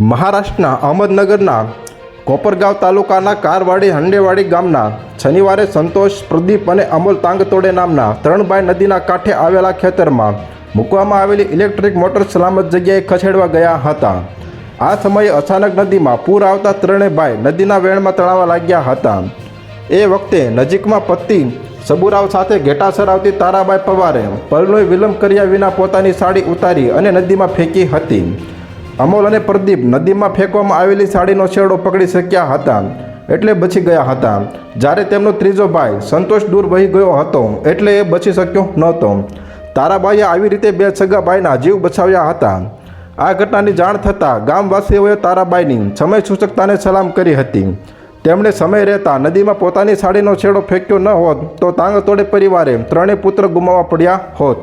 મહારાષ્ટ્રના અહમદનગરના કોપરગાંવ તાલુકાના કારવાડી હંડેવાડી ગામના શનિવારે સંતોષ, પ્રદીપ અને અમોલ તાંગતોડે નામના ત્રણબાઈ નદીના કાંઠે આવેલા ખેતરમાં મૂકવામાં આવેલી ઇલેક્ટ્રિક મોટર સલામત જગ્યાએ ખસેડવા ગયા હતા. આ સમયે અચાનક નદીમાં પૂર આવતા ત્રણેય ભાઈ નદીના વેણમાં તણાવા લાગ્યા હતા. એ વખતે નજીકમાં પતિ સબુરાવ સાથે ઘેટાસર આવતી તારાબાઈ પવારે પલનો વિલંબ કર્યા વિના પોતાની સાડી ઉતારી અને નદીમાં ફેંકી હતી. અમોલ અને પ્રદીપ નદીમાં ફેંકવામાં આવેલી સાડીનો છેડો પકડી શક્યા હતા. એટલે બચી ગયા હતા. જ્યારે તેમનો ત્રીજો ભાઈ સંતોષ દૂર વહી ગયો હતો, એટલે એ બચી શક્યો નહોતો. તારાબાઈએ આવી રીતે બે સગા ભાઈના જીવ બચાવ્યા હતા. આ ઘટનાની જાણ થતાં ગામવાસીઓએ તારાબાઈની સમય સૂચકતાને સલામ કરી હતી. તેમણે સમય રહેતા નદીમાં પોતાની સાડીનો છેડો ફેંક્યો ન હોત તો તાંગતોડે પરિવારે ત્રણેય પુત્ર ગુમાવવા પડ્યા હોત.